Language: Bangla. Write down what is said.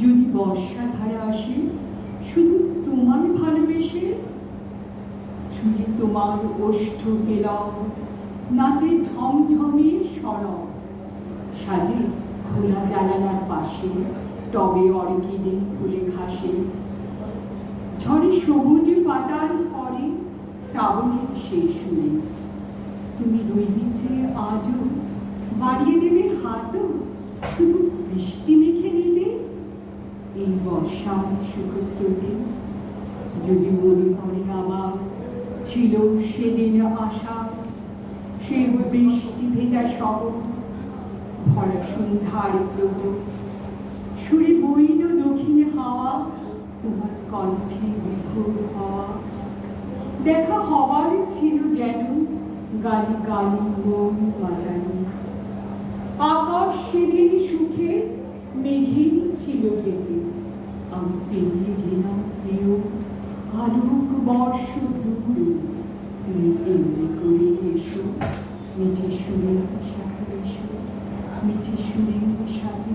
যদি বর্ষা ধারা আসে, শুধু তোমার ভালোবেসে? চুলে তোমার ওষ্ঠ পেলাম নাচে ঝমঝমে সরব। সাজে খোলা জানালার পাশে, টবে অর্কিডে ফুলে ঘাসে। ঝড়ে সবুজ পাতার পরে শ্রাবণের শেষ শুনে তুমি রইবি যে আজও বাড়িয়ে দেবে হাতও শুধু বৃষ্টি এই বর্ষার সুখস্রোতে যদি মনে পড়ে আমার, ছিল সেদিন আশা সে বৃষ্টি ভেজা শহর, ভরা সন্ধ্যার প্রভ সুরে বইল দক্ষিণে হাওয়া, তোমার কণ্ঠে বিভোর হওয়া। দেখা হওয়ার ছিল যেন, গালি গালি মন মাতানি মেঘেই ছিল ঢেকে আমি পেরিয়ে গেলাম প্রিয় আলোক বর্ষ দূরে তুমি এমনি করে এসো, মিঠে সুরের সাথে এসো, মিঠে সুরের সাথে